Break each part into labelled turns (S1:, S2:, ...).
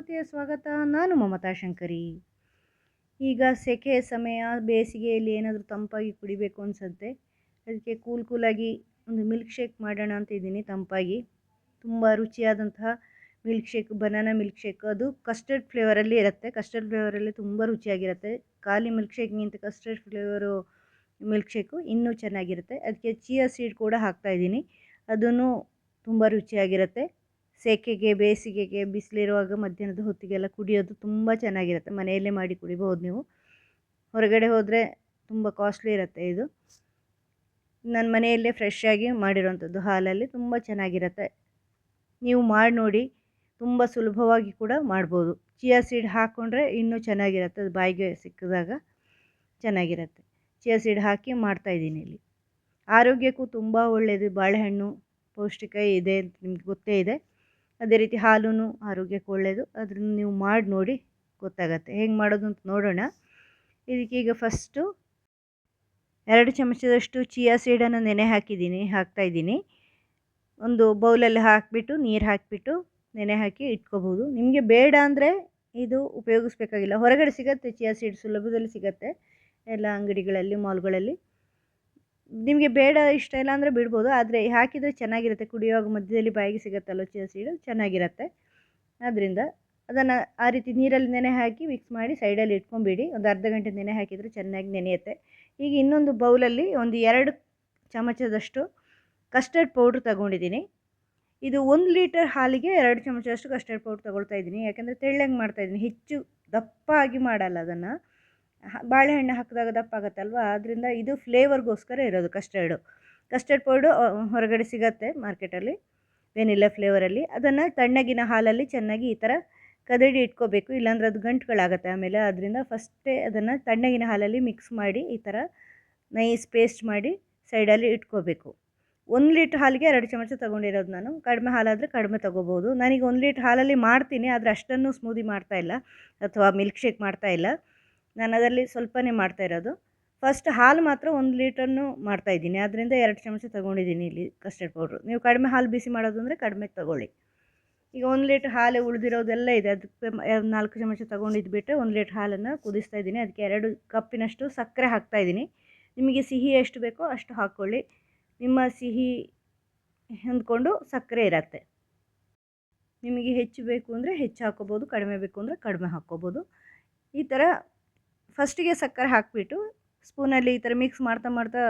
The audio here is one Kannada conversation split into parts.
S1: ಮಮತೆಯ ಸ್ವಾಗತ. ನಾನು ಮಮತಾ ಶಂಕರಿ. ಈಗ ಸೆಕೆ ಸಮಯ, ಬೇಸಿಗೆಯಲ್ಲಿ ಏನಾದರೂ ತಂಪಾಗಿ ಕುಡಿಬೇಕು ಅನಿಸುತ್ತೆ. ಅದಕ್ಕೆ ಕೂಲ್ ಕೂಲಾಗಿ ಒಂದು ಮಿಲ್ಕ್ ಶೇಕ್ ಮಾಡೋಣ ಅಂತ ಇದ್ದೀನಿ ತಂಪಾಗಿ. ತುಂಬ ರುಚಿಯಾದಂತಹ milk shake, banana milk shake. ಅದು ಕಸ್ಟರ್ಡ್ ಫ್ಲೇವರಲ್ಲಿ ಇರುತ್ತೆ. ಕಸ್ಟರ್ಡ್ ಫ್ಲೇವರಲ್ಲಿ ತುಂಬ ರುಚಿಯಾಗಿರುತ್ತೆ. ಖಾಲಿ ಮಿಲ್ಕ್ ಶೇಕ್ಗಿಂತ ಕಸ್ಟರ್ಡ್ ಫ್ಲೇವರು ಮಿಲ್ಕ್ ಶೇಕು ಇನ್ನೂ ಚೆನ್ನಾಗಿರುತ್ತೆ. ಅದಕ್ಕೆ ಚಿಯಾ ಸೀಡ್ ಕೂಡ ಹಾಕ್ತಾ ಇದ್ದೀನಿ. ಅದನ್ನು ತುಂಬ ರುಚಿಯಾಗಿರುತ್ತೆ. ಸೆಕೆಗೆ, ಬೇಸಿಗೆಗೆ, ಬಿಸಿಲಿರುವಾಗ ಮಧ್ಯಾಹ್ನದ ಹೊತ್ತಿಗೆಲ್ಲ ಕುಡಿಯೋದು ತುಂಬ ಚೆನ್ನಾಗಿರುತ್ತೆ. ಮನೆಯಲ್ಲೇ ಮಾಡಿ ಕುಡಿಬೋದು ನೀವು. ಹೊರಗಡೆ ಹೋದರೆ ತುಂಬ ಕಾಸ್ಟ್ಲಿ ಇರುತ್ತೆ ಇದು. ನನ್ನ ಮನೆಯಲ್ಲೇ ಫ್ರೆಶ್ ಆಗಿ ಹಾಲಲ್ಲಿ ತುಂಬ ಚೆನ್ನಾಗಿರುತ್ತೆ. ನೀವು ಮಾಡಿ ನೋಡಿ, ತುಂಬ ಸುಲಭವಾಗಿ ಕೂಡ ಮಾಡ್ಬೋದು. ಚಿಯಾ ಸೀಡ್ ಹಾಕ್ಕೊಂಡ್ರೆ ಇನ್ನೂ ಚೆನ್ನಾಗಿರುತ್ತೆ. ಅದು ಬಾಯಿಗೆ ಸಿಕ್ಕಿದಾಗ ಚೆನ್ನಾಗಿರುತ್ತೆ. ಚಿಯಾ ಸೀಡ್ ಹಾಕಿ ಮಾಡ್ತಾಯಿದ್ದೀನಿ ಇಲ್ಲಿ. ಆರೋಗ್ಯಕ್ಕೂ ತುಂಬ ಒಳ್ಳೆಯದು ಬಾಳೆಹಣ್ಣು ಪೌಷ್ಟಿಕ ಇದೆ ಅಂತ ನಿಮ್ಗೆ ಗೊತ್ತೇ ಇದೆ. ಅದೇ ರೀತಿ ಹಾಲೂ ಆರೋಗ್ಯಕ್ಕೆ ಒಳ್ಳೆಯದು ಅದನ್ನು ನೀವು ಮಾಡಿ ನೋಡಿ ಗೊತ್ತಾಗತ್ತೆ. ಹೆಂಗೆ ಮಾಡೋದು ಅಂತ ನೋಡೋಣ. ಇದಕ್ಕೆ ಈಗ ಫಸ್ಟು ಎರಡು ಚಮಚದಷ್ಟು ಚಿಯಾ ಸೀಡನ್ನು ನೆನೆ ಹಾಕಿದ್ದೀನಿ ಹಾಕ್ತಾಯಿದ್ದೀನಿ ಒಂದು ಬೌಲಲ್ಲಿ ಹಾಕಿಬಿಟ್ಟು, ನೀರು ಹಾಕಿಬಿಟ್ಟು ನೆನೆ ಹಾಕಿ ಇಟ್ಕೋಬೋದು. ನಿಮಗೆ ಬೇಡ ಅಂದರೆ ಇದು ಉಪಯೋಗಿಸ್ಬೇಕಾಗಿಲ್ಲ. ಹೊರಗಡೆ ಸಿಗುತ್ತೆ ಚಿಯಾ ಸೀಡ್ ಸುಲಭದಲ್ಲಿ ಸಿಗುತ್ತೆ. ಎಲ್ಲ ಅಂಗಡಿಗಳಲ್ಲಿ, ಮಾಲ್ಗಳಲ್ಲಿ. ನಿಮಗೆ ಬೇಡ ಇಷ್ಟ ಇಲ್ಲ ಅಂದರೆ ಬಿಡ್ಬೋದು, ಆದರೆ ಹಾಕಿದರೆ ಚೆನ್ನಾಗಿರುತ್ತೆ, ಕುಡಿಯುವಾಗ ಮಧ್ಯದಲ್ಲಿ ಬಾಯಿಗೆ ಸಿಗುತ್ತಲ್ಲ ಸೀಡು, ಚೆನ್ನಾಗಿರುತ್ತೆ. ಆದ್ದರಿಂದ ಅದನ್ನು ಆ ರೀತಿ ನೀರಲ್ಲಿ ನೆನೆ ಹಾಕಿ ಮಿಕ್ಸ್ ಮಾಡಿ ಸೈಡಲ್ಲಿ ಇಟ್ಕೊಂಬಿಡಿ, ಒಂದು ಅರ್ಧ ಗಂಟೆ ನೆನೆ ಹಾಕಿದರೆ ಚೆನ್ನಾಗಿ ನೆನೆಯುತ್ತೆ. ಈಗ ಇನ್ನೊಂದು ಬೌಲಲ್ಲಿ ಒಂದು ಎರಡು ಚಮಚದಷ್ಟು ಕಸ್ಟರ್ಡ್ ಪೌಡ್ರ್ ತಗೊಂಡಿದ್ದೀನಿ. ಇದು ಒಂದು ಲೀಟರ್ ಹಾಲಿಗೆ ಎರಡು ಚಮಚದಷ್ಟು ಕಸ್ಟರ್ಡ್ ಪೌಡ್ರ್ ತಗೊಳ್ತಾ ಇದ್ದೀನಿ. ಯಾಕೆಂದರೆ ತೆಳ್ಳಗೆ ಮಾಡ್ತಾಯಿದ್ದೀನಿ ಹೆಚ್ಚು ದಪ್ಪ ಆಗಿ ಮಾಡಲ್ಲ ಅದನ್ನು. ಬಾಳೆಹಣ್ಣು ಹಾಕಿದಾಗ ದಪ್ಪ ಆಗುತ್ತಲ್ವ? ಆದ್ದರಿಂದ ಇದು ಫ್ಲೇವರ್ಗೋಸ್ಕರ ಇರೋದು ಕಸ್ಟರ್ಡು ಕಸ್ಟರ್ಡ್ ಪೌಡ್ರು ಹೊರಗಡೆ ಸಿಗತ್ತೆ ಮಾರ್ಕೆಟಲ್ಲಿ, ವೆನಿಲ್ಲ ಫ್ಲೇವರಲ್ಲಿ ಅದನ್ನು ತಣ್ಣಗಿನ ಹಾಲಲ್ಲಿ ಚೆನ್ನಾಗಿ ಈ ಥರ ಕದಡಿ ಇಟ್ಕೋಬೇಕು. ಇಲ್ಲಾಂದ್ರೆ ಅದು ಗಂಟುಗಳಾಗತ್ತೆ ಆಮೇಲೆ. ಅದರಿಂದ ಫಸ್ಟೇ ಅದನ್ನು ತಣ್ಣಗಿನ ಹಾಲಲ್ಲಿ ಮಿಕ್ಸ್ ಮಾಡಿ ಈ ಥರ ನೈಸ್ ಪೇಸ್ಟ್ ಮಾಡಿ ಸೈಡಲ್ಲಿ ಇಟ್ಕೋಬೇಕು. ಒಂದು ಲೀಟ್ರ್ ಹಾಲಿಗೆ ಎರಡು ಚಮಚ ತೊಗೊಂಡಿರೋದು ನಾನು. ಕಡಿಮೆ ಹಾಲಾದರೆ ಕಡಿಮೆ ತೊಗೋಬೋದು. ನನಗೆ ಒಂದು ಲೀಟ್ರ್ ಹಾಲಲ್ಲಿ ಮಾಡ್ತೀನಿ, ಆದರೆ ಅಷ್ಟನ್ನು ಸ್ಮೂದಿ ಮಾಡ್ತಾಯಿಲ್ಲ ಅಥವಾ ಮಿಲ್ಕ್ ಶೇಕ್ ಮಾಡ್ತಾಯಿಲ್ಲ ನಾನು ಅದರಲ್ಲಿ ಸ್ವಲ್ಪನೇ ಮಾಡ್ತಾ ಇರೋದು. ಫಸ್ಟ್ ಹಾಲು ಮಾತ್ರ ಒಂದು ಲೀಟರ್ನು ಮಾಡ್ತಾ ಇದ್ದೀನಿ. ಅದರಿಂದ ಎರಡು ಚಮಚ ತೊಗೊಂಡಿದ್ದೀನಿ ಇಲ್ಲಿ ಕಸ್ಟರ್ಡ್ ಪೌಡ್ರು. ನೀವು ಕಡಿಮೆ ಹಾಲು ಬಿಸಿ ಮಾಡೋದು ಅಂದರೆ ಕಡಿಮೆ ತೊಗೊಳ್ಳಿ. ಈಗ ಒಂದು ಲೀಟ್ರ್ ಹಾಲು ಉಳಿದಿರೋದೆಲ್ಲ ಇದೆ. ಅದಕ್ಕೆ ನಾಲ್ಕು ಚಮಚ ತೊಗೊಂಡಿದ್ದು ಬಿಟ್ಟರೆ ಒಂದು ಲೀಟ್ರ್ ಹಾಲನ್ನು ಕುದಿಸ್ತಾ ಇದ್ದೀನಿ. ಅದಕ್ಕೆ ಎರಡು ಕಪ್ಪಿನಷ್ಟು ಸಕ್ಕರೆ ಹಾಕ್ತಾಯಿದ್ದೀನಿ ನಿಮಗೆ ಸಿಹಿ ಎಷ್ಟು ಬೇಕೋ ಅಷ್ಟು ಹಾಕ್ಕೊಳ್ಳಿ. ನಿಮ್ಮ ಸಿಹಿ ಹೊಂದ್ಕೊಂಡು ಸಕ್ಕರೆ ಇರತ್ತೆ. ನಿಮಗೆ ಹೆಚ್ಚು ಬೇಕು ಅಂದರೆ ಹೆಚ್ಚು ಹಾಕ್ಕೋಬೋದು, ಕಡಿಮೆ ಬೇಕು ಅಂದರೆ ಕಡಿಮೆ ಹಾಕ್ಕೋಬೋದು. ಈ ಥರ ಫಸ್ಟಿಗೆ ಸಕ್ಕರೆ ಹಾಕಿಬಿಟ್ಟು ಸ್ಪೂನಲ್ಲಿ ಈ ಥರ ಮಿಕ್ಸ್ ಮಾಡ್ತಾ ಮಾಡ್ತಾ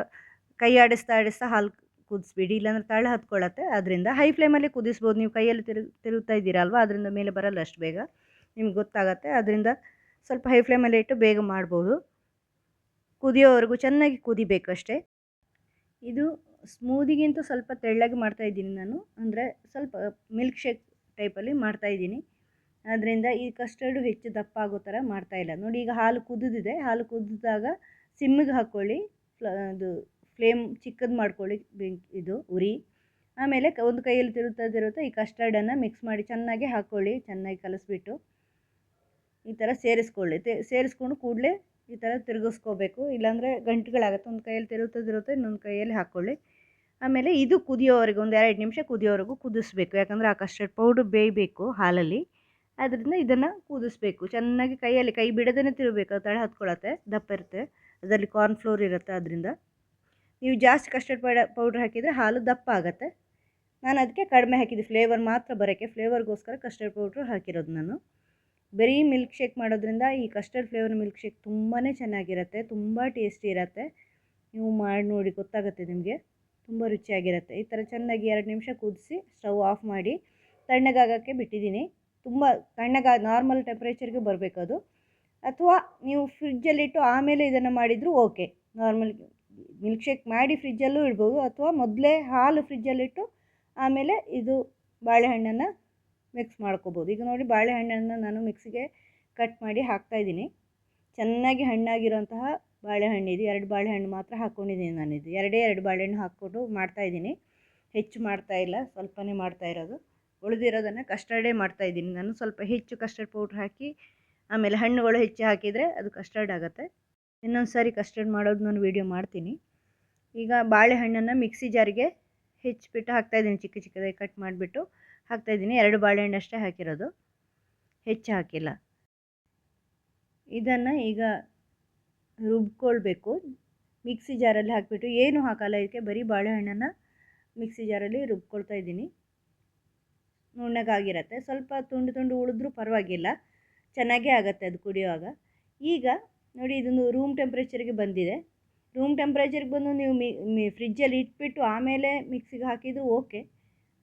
S1: ಕೈ ಆಡಿಸ್ತಾ ಆಡಿಸ್ತಾ ಹಾಲು ಕುದಿಸ್ಬಿಡಿ, ಇಲ್ಲಾಂದ್ರೆ ತಳ ಹತ್ಕೊಳ್ಳುತ್ತೆ. ಅದರಿಂದ ಹೈ ಫ್ಲೇಮಲ್ಲಿ ಕುದಿಸ್ಬೋದು. ನೀವು ಕೈಯಲ್ಲಿ ತಿರು, ತಿರುಗ್ತಾ ಇದ್ದೀರಲ್ವ ಅದರಿಂದ ಮೇಲೆ ಬರಲ್ಲ ಅಷ್ಟು ಬೇಗ. ನಿಮ್ಗೆ ಗೊತ್ತಾಗತ್ತೆ. ಅದರಿಂದ ಸ್ವಲ್ಪ ಹೈ ಫ್ಲೇಮಲ್ಲಿ ಇಟ್ಟು ಬೇಗ ಮಾಡ್ಬೋದು. ಕುದಿಯೋವರೆಗೂ ಚೆನ್ನಾಗಿ ಕುದಿಬೇಕಷ್ಟೇ ಇದು ಸ್ಮೂದಿಗಿಂತ ಸ್ವಲ್ಪ ತೆಳ್ಳಗೆ ಮಾಡ್ತಾಯಿದ್ದೀನಿ ನಾನು. ಅಂದರೆ ಸ್ವಲ್ಪ ಮಿಲ್ಕ್ ಶೇಕ್ ಟೈಪಲ್ಲಿ ಮಾಡ್ತಾಯಿದ್ದೀನಿ ಅದರಿಂದ ಈ ಕಸ್ಟರ್ಡು ಹೆಚ್ಚು ದಪ್ಪ ಆಗೋ ಥರ ಮಾಡ್ತಾಯಿಲ್ಲ ನೋಡಿ ಈಗ ಹಾಲು ಕುದಿದಿದೆ. ಹಾಲು ಕುದಿದಾಗ ಸಿಮ್ಮಿಗೆ ಹಾಕ್ಕೊಳ್ಳಿ. ಅದು ಫ್ಲೇಮ್ ಚಿಕ್ಕದು ಮಾಡ್ಕೊಳ್ಳಿ. ಬೆಂಕಿ, ಇದು ಉರಿ. ಆಮೇಲೆ ಒಂದು ಕೈಯಲ್ಲಿ ತಿರುತ್ತಾ ತಿರುತ್ತಾ ಈ ಕಸ್ಟರ್ಡನ್ನು ಮಿಕ್ಸ್ ಮಾಡಿ ಚೆನ್ನಾಗಿ ಹಾಕ್ಕೊಳ್ಳಿ. ಚೆನ್ನಾಗಿ ಕಲಸಿಬಿಟ್ಟು ಈ ಥರ ಸೇರಿಸ್ಕೊಳ್ಳಿ. ಸೇರಿಸ್ಕೊಂಡು ಕೂಡಲೇ ಈ ಥರ ತಿರುಗಿಸ್ಕೋಬೇಕು. ಇಲ್ಲಾಂದರೆ ಗಂಟುಗಳಾಗುತ್ತೆ. ಒಂದು ಕೈಯಲ್ಲಿ ತಿರುತ್ತಾ ತಿರುತ್ತಾ ಇನ್ನೊಂದು ಕೈಯಲ್ಲಿ ಹಾಕ್ಕೊಳ್ಳಿ. ಆಮೇಲೆ ಇದು ಕುದಿಯೋವರೆಗೂ, ಒಂದು ಎರಡು ನಿಮಿಷ ಕುದಿಯೋವರೆಗೂ ಕುದಿಸ್ಬೇಕು. ಯಾಕಂದರೆ ಆ ಕಸ್ಟರ್ಡ್ ಪೌಡ್ರ್ ಬೇಯಬೇಕು ಹಾಲಲ್ಲಿ. ಅದರಿಂದ ಇದನ್ನು ಕುದಿಸ್ಬೇಕು. ಚೆನ್ನಾಗಿ ಕೈಯಲ್ಲಿ ಕೈ ಬಿಡದೇ ತಿರುಗಬೇಕು. ತಳ ಹತ್ಕೊಳ್ಳುತ್ತೆ ದಪ್ಪ ಇರುತ್ತೆ. ಅದರಲ್ಲಿ ಕಾರ್ನ್ ಫ್ಲೋರ್ ಇರುತ್ತೆ ಅದರಿಂದ. ನೀವು ಜಾಸ್ತಿ ಕಸ್ಟರ್ಡ್ ಪೌಡ ಪೌಡ್ರ್ ಹಾಕಿದರೆ ಹಾಲು ದಪ್ಪ ಆಗುತ್ತೆ. ನಾನು ಅದಕ್ಕೆ ಕಡಿಮೆ ಹಾಕಿದ್ದೆ ಫ್ಲೇವರ್ ಮಾತ್ರ ಬರೋಕ್ಕೆ. ಫ್ಲೇವರ್ಗೋಸ್ಕರ ಕಸ್ಟರ್ಡ್ ಪೌಡ್ರ್ ಹಾಕಿರೋದು ನಾನು. ಬರೀ ಮಿಲ್ಕ್ ಶೇಕ್ ಮಾಡೋದ್ರಿಂದ ಈ ಕಸ್ಟರ್ಡ್ ಫ್ಲೇವರ್ ಮಿಲ್ಕ್ ಶೇಕ್ ತುಂಬಾ ಚೆನ್ನಾಗಿರುತ್ತೆ. ತುಂಬ ಟೇಸ್ಟಿ ಇರುತ್ತೆ. ನೀವು ಮಾಡಿ ನೋಡಿ ಗೊತ್ತಾಗುತ್ತೆ ನಿಮಗೆ. ತುಂಬ ರುಚಿಯಾಗಿರುತ್ತೆ. ಈ ಥರ ಚೆನ್ನಾಗಿ ಎರಡು ನಿಮಿಷ ಕುದಿಸಿ ಸ್ಟವ್ ಆಫ್ ಮಾಡಿ, ತಣ್ಣಗಾಗೋಕ್ಕೆ ಬಿಟ್ಟಿದ್ದೀನಿ. ತುಂಬ ತಣ್ಣಗೆ ನಾರ್ಮಲ್ ಟೆಂಪ್ರೇಚರ್ಗೆ ಬರಬೇಕು ಅದು ಅಥವಾ ನೀವು ಫ್ರಿಜ್ಜಲ್ಲಿಟ್ಟು ಆಮೇಲೆ ಇದನ್ನು ಮಾಡಿದರೂ ಓಕೆ ನಾರ್ಮಲ್ ಮಿಲ್ಕ್ ಶೇಕ್ ಮಾಡಿ ಫ್ರಿಜ್ಜಲ್ಲೂ ಇಡ್ಬೋದು. ಅಥವಾ ಮೊದಲೇ ಹಾಲು ಫ್ರಿಜ್ಜಲ್ಲಿಟ್ಟು ಆಮೇಲೆ ಇದು ಬಾಳೆಹಣ್ಣನ್ನು ಮಿಕ್ಸ್ ಮಾಡ್ಕೋಬೋದು. ಈಗ ನೋಡಿ ಬಾಳೆಹಣ್ಣನ್ನು ನಾನು ಮಿಕ್ಸಿಗೆ ಕಟ್ ಮಾಡಿ ಹಾಕ್ತಾಯಿದ್ದೀನಿ ಚೆನ್ನಾಗಿ ಹಣ್ಣಾಗಿರೋಂತಹ ಬಾಳೆಹಣ್ಣು ಇದು. ಎರಡು ಬಾಳೆಹಣ್ಣು ಮಾತ್ರ ಹಾಕ್ಕೊಂಡಿದ್ದೀನಿ ನಾನಿದು. ಎರಡೇ ಎರಡು ಬಾಳೆಹಣ್ಣು ಹಾಕ್ಕೊಂಡು ಮಾಡ್ತಾಯಿದ್ದೀನಿ ಹೆಚ್ಚು ಮಾಡ್ತಾಯಿಲ್ಲ ಸ್ವಲ್ಪನೇ ಮಾಡ್ತಾ ಇರೋದು. ಉಳಿದಿರೋದನ್ನು ಕಸ್ಟರ್ಡೇ ಮಾಡ್ತಾಯಿದ್ದೀನಿ ನಾನು ಸ್ವಲ್ಪ ಹೆಚ್ಚು ಕಸ್ಟರ್ಡ್ ಪೌಡ್ರ್ ಹಾಕಿ, ಆಮೇಲೆ ಹಣ್ಣುಗಳು ಹೆಚ್ಚು ಹಾಕಿದರೆ ಅದು ಕಸ್ಟರ್ಡ್ ಆಗುತ್ತೆ. ಇನ್ನೊಂದು ಸಾರಿ ಕಸ್ಟರ್ಡ್ ಮಾಡೋದು ನಾನು ವೀಡಿಯೋ ಮಾಡ್ತೀನಿ. ಈಗ ಬಾಳೆಹಣ್ಣನ್ನು ಮಿಕ್ಸಿ ಜಾರಿಗೆ ಹೆಚ್ಚಿಬಿಟ್ಟು ಹಾಕ್ತಾಯಿದ್ದೀನಿ ಚಿಕ್ಕ ಚಿಕ್ಕದಾಗಿ ಕಟ್ ಮಾಡಿಬಿಟ್ಟು ಹಾಕ್ತಾಯಿದ್ದೀನಿ ಎರಡು ಬಾಳೆಹಣ್ಣು ಅಷ್ಟೇ ಹಾಕಿರೋದು. ಹೆಚ್ಚು ಹಾಕಿಲ್ಲ. ಇದನ್ನು ಈಗ ರುಬ್ಕೊಳ್ಬೇಕು. ಮಿಕ್ಸಿ ಜಾರಲ್ಲಿ ಹಾಕಿಬಿಟ್ಟು, ಏನು ಹಾಕಲ್ಲ, ಇದಕ್ಕೆ ಬರೀ ಬಾಳೆಹಣ್ಣನ್ನು ಮಿಕ್ಸಿ ಜಾರಲ್ಲಿ ರುಬ್ಕೊಳ್ತಾ ಇದ್ದೀನಿ. ನುಣ್ಣಗಾಗಿರತ್ತೆ. ಸ್ವಲ್ಪ ತುಂಡು ತುಂಡು ಉಳಿದ್ರೂ ಪರವಾಗಿಲ್ಲ. ಚೆನ್ನಾಗೇ ಆಗುತ್ತೆ ಅದು ಕುಡಿಯುವಾಗ. ಈಗ ನೋಡಿ ಇದೊಂದು ರೂಮ್ ಟೆಂಪ್ರೇಚರ್ಗೆ ಬಂದಿದೆ. ರೂಮ್ ಟೆಂಪ್ರೇಚರ್ಗೆ ಬಂದು ನೀವು ಮಿ ಫ್ರಿಜ್ಜಲ್ಲಿ ಇಟ್ಬಿಟ್ಟು ಆಮೇಲೆ ಮಿಕ್ಸಿಗೆ ಹಾಕಿದ್ರು ಓಕೆ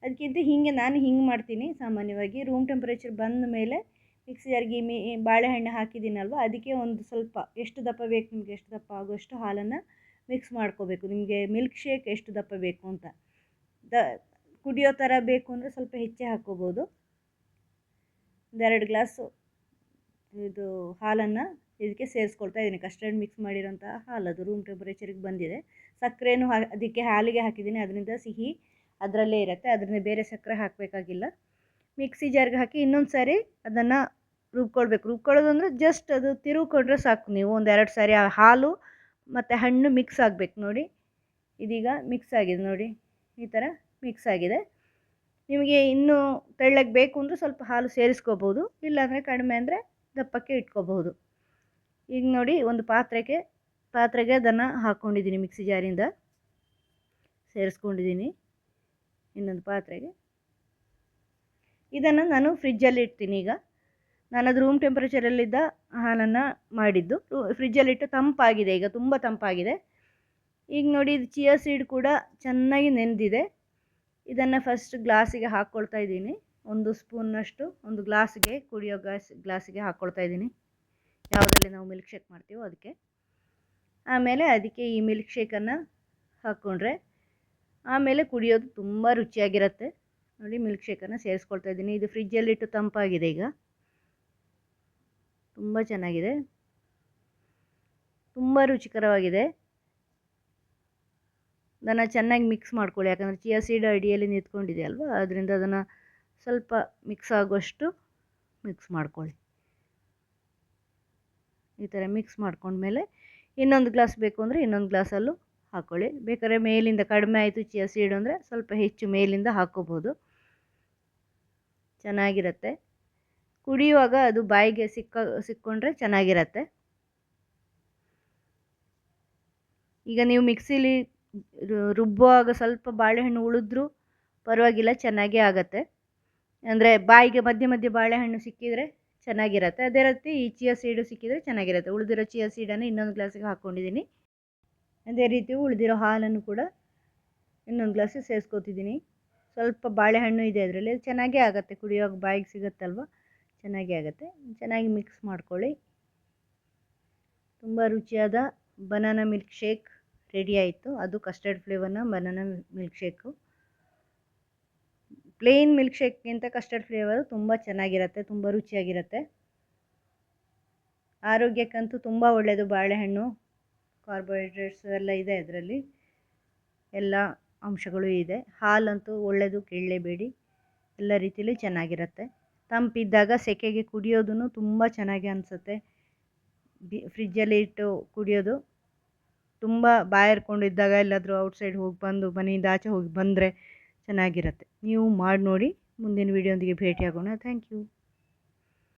S1: ಅದಕ್ಕಿಂತ ಹಿಂಗೆ ನಾನು ಹಿಂಗೆ ಮಾಡ್ತೀನಿ. ಸಾಮಾನ್ಯವಾಗಿ ರೂಮ್ ಟೆಂಪ್ರೇಚರ್ ಬಂದ ಮೇಲೆ ಮಿಕ್ಸಿ ಮಿ, ಬಾಳೆಹಣ್ಣು ಹಾಕಿದ್ದೀನಲ್ವ? ಅದಕ್ಕೆ ಒಂದು ಸ್ವಲ್ಪ ಎಷ್ಟು ದಪ್ಪ ಬೇಕು ನಿಮಗೆ ಎಷ್ಟು ದಪ್ಪ ಆಗೋಷ್ಟು ಹಾಲನ್ನು ಮಿಕ್ಸ್ ಮಾಡ್ಕೋಬೇಕು. ನಿಮಗೆ ಮಿಲ್ಕ್ ಶೇಕ್ ಎಷ್ಟು ದಪ್ಪ ಬೇಕು ಅಂತ. ದ ಕುಡಿಯೋ ಥರ ಬೇಕು ಅಂದರೆ ಸ್ವಲ್ಪ ಹೆಚ್ಚೆ ಹಾಕ್ಕೋಬೋದು. ಒಂದೆರಡು ಗ್ಲಾಸು ಇದು ಹಾಲನ್ನು ಇದಕ್ಕೆ ಸೇರಿಸ್ಕೊಳ್ತಾ ಇದ್ದೀನಿ ಕಸ್ಟರ್ಡ್ ಮಿಕ್ಸ್ ಮಾಡಿರೋಂಥ ಹಾಲು. ಅದು ರೂಮ್ ಟೆಂಪ್ರೇಚರಿಗೆ ಬಂದಿದೆ. ಸಕ್ಕರೆನೂ ಹಾ, ಅದಕ್ಕೆ ಹಾಲಿಗೆ ಹಾಕಿದ್ದೀನಿ. ಅದರಿಂದ ಸಿಹಿ ಅದರಲ್ಲೇ ಇರುತ್ತೆ. ಅದರಿಂದ ಬೇರೆ ಸಕ್ಕರೆ ಹಾಕಬೇಕಾಗಿಲ್ಲ. ಮಿಕ್ಸಿ ಜಾರ್ಗೆ ಹಾಕಿ ಇನ್ನೊಂದು ಸಾರಿ ಅದನ್ನು ರುಬ್ಕೊಳ್ಬೇಕು. ರುಬ್ಕೊಳ್ಳೋದು ಅಂದರೆ ಜಸ್ಟ್ ಅದು ತಿರುಗಿಕೊಂಡ್ರೆ ಸಾಕು ನೀವು. ಒಂದೆರಡು ಸಾರಿ ಆ ಹಾಲು ಮತ್ತು ಹಣ್ಣು ಮಿಕ್ಸ್ ಆಗಬೇಕು ನೋಡಿ. ಇದೀಗ ಮಿಕ್ಸ್ ಆಗಿದೆ ನೋಡಿ. ಈ ಥರ ಮಿಕ್ಸ್ ಆಗಿದೆ. ನಿಮಗೆ ಇನ್ನೂ ತೆಳ್ಳಗೆ ಬೇಕು ಅಂದರೆ ಸ್ವಲ್ಪ ಹಾಲು ಸೇರಿಸ್ಕೋಬೋದು, ಇಲ್ಲಾಂದರೆ ಕಡಿಮೆ ಅಂದರೆ ದಪ್ಪಕ್ಕೆ ಇಟ್ಕೋಬಹುದು ಈಗ ನೋಡಿ ಒಂದು ಪಾತ್ರೆಗೆ ಪಾತ್ರೆಗೆ ಅದನ್ನು ಹಾಕ್ಕೊಂಡಿದ್ದೀನಿ ಮಿಕ್ಸಿ ಜಾರಿಂದ. ಸೇರಿಸ್ಕೊಂಡಿದ್ದೀನಿ ಇನ್ನೊಂದು ಪಾತ್ರೆಗೆ. ಇದನ್ನು ನಾನು ಫ್ರಿಜ್ಜಲ್ಲಿ ಇಡ್ತೀನಿ ಈಗ. ನಾನು ಅದು ರೂಮ್ ಟೆಂಪ್ರೇಚರಲ್ಲಿದ್ದ ಹಾಲನ್ನು ಮಾಡಿದ್ದು. ಫ್ರಿಜ್ಜಲ್ಲಿಟ್ಟು ತಂಪಾಗಿದೆ ಈಗ, ತುಂಬ ತಂಪಾಗಿದೆ. ಈಗ ನೋಡಿ ಇದು ಚಿಯಾ ಸೀಡ್ ಕೂಡ ಚೆನ್ನಾಗಿ ನೆನೆದಿದೆ ಇದನ್ನು ಫಸ್ಟ್ ಗ್ಲಾಸಿಗೆ ಹಾಕ್ಕೊಳ್ತಾ ಇದ್ದೀನಿ. ಒಂದು ಸ್ಪೂನ್ನಷ್ಟು ಒಂದು ಗ್ಲಾಸ್ಗೆ ಕುಡಿಯೋ ಗ್ಲಾಸ್, ಗ್ಲಾಸಿಗೆ ಹಾಕ್ಕೊಳ್ತಾ ಇದ್ದೀನಿ. ಯಾವುದರಲ್ಲಿ ನಾವು ಮಿಲ್ಕ್ ಶೇಕ್ ಮಾಡ್ತೀವೋ ಅದಕ್ಕೆ ಆಮೇಲೆ ಅದಕ್ಕೆ ಈ ಮಿಲ್ಕ್ ಶೇಕನ್ನು ಹಾಕ್ಕೊಂಡ್ರೆ ಆಮೇಲೆ ಕುಡಿಯೋದು ತುಂಬ ರುಚಿಯಾಗಿರುತ್ತೆ. ನೋಡಿ ಮಿಲ್ಕ್ ಶೇಕನ್ನು ಸೇರಿಸ್ಕೊಳ್ತಾ ಇದ್ದೀನಿ. ಇದು ಫ್ರಿಜ್ಜಲ್ಲಿಟ್ಟು ತಂಪಾಗಿದೆ ಈಗ. ತುಂಬ ಚೆನ್ನಾಗಿದೆ. ತುಂಬ ರುಚಿಕರವಾಗಿದೆ. ಅದನ್ನು ಚೆನ್ನಾಗಿ ಮಿಕ್ಸ್ ಮಾಡ್ಕೊಳ್ಳಿ. ಯಾಕಂದರೆ ಚಿಯಾ ಸೀಡ್ ಅಡಿಯಲ್ಲಿ ನಿಂತ್ಕೊಂಡಿದೆ ಅಲ್ವಾ? ಅದರಿಂದ ಅದನ್ನು ಸ್ವಲ್ಪ ಮಿಕ್ಸ್ ಆಗುವಷ್ಟು ಮಿಕ್ಸ್ ಮಾಡ್ಕೊಳ್ಳಿ. ಈ ಥರ ಮಿಕ್ಸ್ ಮಾಡ್ಕೊಂಡ್ಮೇಲೆ ಇನ್ನೊಂದು ಗ್ಲಾಸ್ ಬೇಕು ಅಂದರೆ ಇನ್ನೊಂದು ಗ್ಲಾಸಲ್ಲೂ ಹಾಕ್ಕೊಳ್ಳಿ ಬೇಕಾದ್ರೆ ಮೇಲಿಂದ ಕಡಿಮೆ ಆಯಿತು ಚಿಯಾ ಸೀಡ್ ಅಂದರೆ ಸ್ವಲ್ಪ ಹೆಚ್ಚು ಮೇಲಿಂದ ಹಾಕ್ಕೋಬೋದು ಚೆನ್ನಾಗಿರುತ್ತೆ. ಕುಡಿಯುವಾಗ ಅದು ಬಾಯಿಗೆ ಸಿಕ್ಕ, ಸಿಕ್ಕೊಂಡ್ರೆ ಚೆನ್ನಾಗಿರತ್ತೆ. ಈಗ ನೀವು ಮಿಕ್ಸಿಲಿ ರುಬ್ಬುವಾಗ ಸ್ವಲ್ಪ ಬಾಳೆಹಣ್ಣು ಉಳಿದ್ರೂ ಪರವಾಗಿಲ್ಲ, ಚೆನ್ನಾಗೇ ಆಗುತ್ತೆ. ಅಂದರೆ ಬಾಯಿಗೆ ಮಧ್ಯೆ ಮಧ್ಯೆ ಬಾಳೆಹಣ್ಣು ಸಿಕ್ಕಿದರೆ ಚೆನ್ನಾಗಿರುತ್ತೆ. ಅದೇ ರೀತಿ ಈ ಚಿಯಾ ಸೀಡು ಸಿಕ್ಕಿದರೆ ಚೆನ್ನಾಗಿರುತ್ತೆ. ಉಳಿದಿರೋ ಚಿಯಾ ಸೀಡನ್ನು ಇನ್ನೊಂದು ಗ್ಲಾಸಿಗೆ ಹಾಕ್ಕೊಂಡಿದ್ದೀನಿ. ಅದೇ ರೀತಿ ಉಳಿದಿರೋ ಹಾಲನ್ನು ಕೂಡ ಇನ್ನೊಂದು ಗ್ಲಾಸಿಗೆ ಸೇರಿಸ್ಕೋತಿದ್ದೀನಿ. ಸ್ವಲ್ಪ ಬಾಳೆಹಣ್ಣು ಇದೆ ಅದರಲ್ಲಿ. ಚೆನ್ನಾಗೇ ಆಗುತ್ತೆ. ಕುಡಿಯೋವಾಗ ಬಾಯಿಗೆ ಸಿಗುತ್ತಲ್ವ? ಚೆನ್ನಾಗೇ ಆಗುತ್ತೆ. ಚೆನ್ನಾಗಿ ಮಿಕ್ಸ್ ಮಾಡ್ಕೊಳ್ಳಿ. ತುಂಬ ರುಚಿಯಾದ ಬನಾನಾ ಮಿಲ್ಕ್ ಶೇಕ್ ರೆಡಿ ಆಯಿತು. ಅದು custard ಫ್ಲೇವರ್ನ banana milk shake plain milk ಶೇಕ್ಗಿಂತ custard flavour ತುಂಬ ಚೆನ್ನಾಗಿರುತ್ತೆ, ತುಂಬ ರುಚಿಯಾಗಿರುತ್ತೆ. ಆರೋಗ್ಯಕ್ಕಂತೂ ತುಂಬ ಒಳ್ಳೆಯದು ಬಾಳೆಹಣ್ಣು ಕಾರ್ಬೋಹೈಡ್ರೇಟ್ಸ್ ಎಲ್ಲ ಇದೆ ಅದರಲ್ಲಿ. ಎಲ್ಲ ಅಂಶಗಳು ಇದೆ. ಹಾಲಂತೂ ಒಳ್ಳೆಯದು ಕೇಳಲೇಬೇಡಿ. ಎಲ್ಲ ರೀತಿಯಲ್ಲಿ ಚೆನ್ನಾಗಿರುತ್ತೆ. ತಂಪಿದ್ದಾಗ ಸೆಕೆಗೆ ಕುಡಿಯೋದೂ ತುಂಬ ಚೆನ್ನಾಗಿ ಅನಿಸುತ್ತೆ. ಬಿ ಫ್ರಿಜ್ಜಲ್ಲಿ ಇಟ್ಟು ಕುಡಿಯೋದು. ತುಂಬ ಬಾಯಾರ್ಕೊಂಡಿದ್ದಾಗ ಎಲ್ಲಾದರೂ ಔಟ್ಸೈಡ್ ಹೋಗಿ ಬಂದು ಮನೆಯಿಂದ ಆಚೆ ಹೋಗಿ ಬಂದರೆ ಚೆನ್ನಾಗಿರುತ್ತೆ. ನೀವು ಮಾಡಿ ನೋಡಿ ಮುಂದಿನ ವೀಡಿಯೋದೊಂದಿಗೆ ಭೇಟಿಯಾಗೋಣ. Thank you.